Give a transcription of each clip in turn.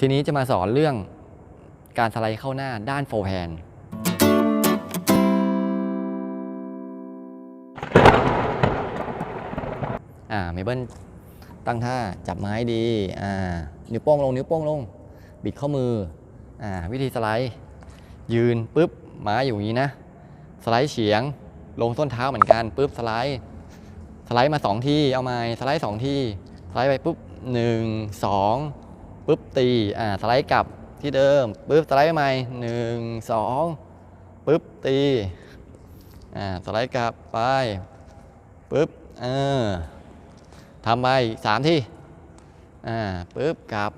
ทีนี้จะมาสอนเรื่องการสไลด์เข้าหน้าด้านโฟร์แฮนด์อ่าเมเบิลตั้งท่าจับไม้ดีอ่านิ้วโป้งลงนิ้วโป้งลง บิดข้อมืออ่าวิธีสไลด์ ยืนปุ๊บไม้อยู่อย่างนี้นะ สไลด์เฉียง ลงส้นเท้าเหมือนกันปุ๊บสไลด์ สไลด์มาสองทีเอาไม้สไลด์สองทีสไลด์ไปปุ๊บหนึ่งสอง ปุ๊บตี อ่า สไลด์กลับที่เดิม ปุ๊บสไลด์ใหม่หนึ่งสองปุ๊บตี อ่า สไลด์กลับไป ปุ๊บ เออทำไปสามที่ อ่า ปุ๊บกลับ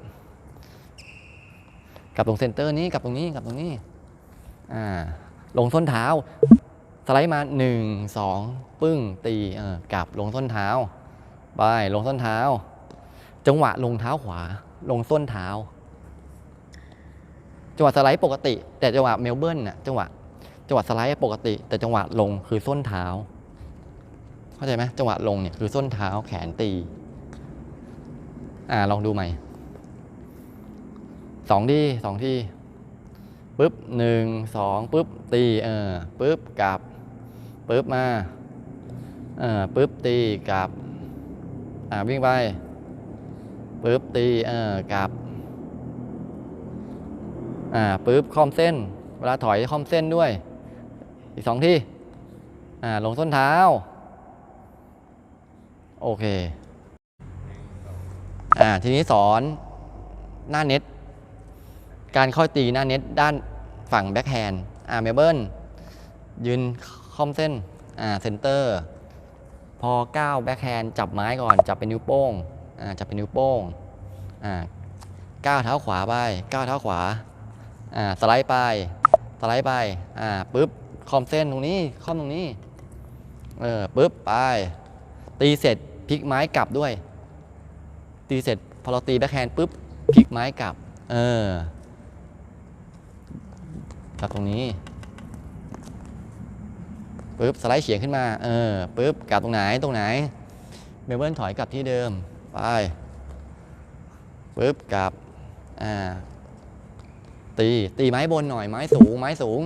กลับตรงเซนเตอร์นี้ กลับตรงนี้ กลับตรงนี้ อ่า ลงส้นเท้า สไลด์มา1 2ปึ้ง ตี เออ กลับลงส้นเท้า ไป ลงส้นเท้า จังหวะลงเท้าขวา ลงส้นเท้า จังหวะสไลด์ปกติ แต่จังหวะเมลเบิร์นน่ะจังหวะจังหวะสไลด์ปกติ แต่จังหวะลงคือส้นเท้า เข้าใจไหมจังหวะลงเนี่ยคือส้นเท้าแขนตี อ่าลองดูใหม่สองที่สองที่ปุ๊บหนึ่งสองปุ๊บตีเออปุ๊บกลับปุ๊บมาเออปุ๊บตีกลับอ่าวิ่งไป ปุ๊บตีเออกลับอ่าปุ๊บคอมเส้น เวลาถอยคอมเส้นด้วย อีกสองที่อ่าลงส้นเท้า โอเคอ่าทีนี้สอนหน้าเน็ต การเข้าตีหน้าเน็ตด้านฝั่งแบ็คแฮนด์อ่าเมเบิร์นยืนคอมเส้นอ่าเซนเตอร์ พอก้าวแบ็คแฮนด์จับไม้ก่อน จับเป็นนิ้วโป้ง จับเป็นนิ้วโป้งก้าวเท้าขวาไปก้าวเท้าขวาสไลด์ไปสไลด์ไปปุ๊บคอมเส้นตรงนี้คอมตรงนี้เออปุ๊บไป ตีเสร็จพลิกไม้กลับด้วย ตีเสร็จพอเราตีแบ็คแฮนด์ปุ๊บพลิกไม้กลับ เออกลับตรงนี้ปุ๊บสไลด์เฉียงขึ้นมา เออปุ๊บกลับตรงไหนตรงไหนเมลเบิร์นถอยกลับที่เดิม ไปปุ๊บกลับอ่าตีตีไม้บนหน่อยไม้สูงไม้สูง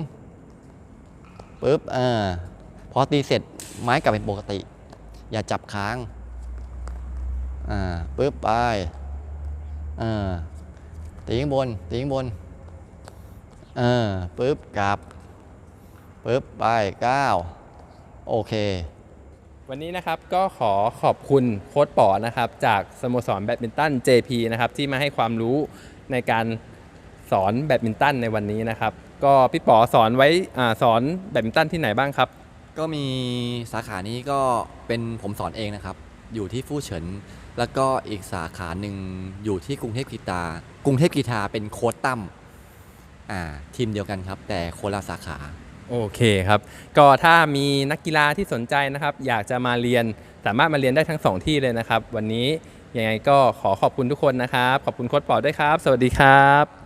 ปุ๊บเออพอตีเสร็จไม้กลับเป็นปกติ อย่าจับค้างอ่าปุ๊บไปเออตีข้างบนตีข้างบนเออปุ๊บกลับปุ๊บไปเก้าโอเค วันนี้นะครับก็ขอขอบคุณโค้ชป๋อนะครับจากสโมสรแบดมินตัน JP นะครับที่มาให้ความรู้ในการสอนแบดมินตันในวันนี้นะครับ ก็พี่ป๋อสอนไว้อาสอนแบดมินตันที่ไหนบ้างครับ ก็มีสาขานี้ก็เป็นผมสอนเองนะครับ อยู่ที่ฟู่เฉิน แล้วก็อีกสาขาหนึ่งอยู่ที่กรุงเทพกีตากรุงเทพกีตาเป็นโค้ดตั้มอ่าทีมเดียวกันครับ แต่คนละสาขา โอเคครับ ก็ถ้ามีนักกีฬาที่สนใจนะครับ อยากจะมาเรียนสามารถมาเรียนได้ทั้งสองที่เลยนะครับ วันนี้ยังไงก็ขอขอบคุณทุกคนนะครับ ขอบคุณโค้ชปอด้วยครับ สวัสดีครับ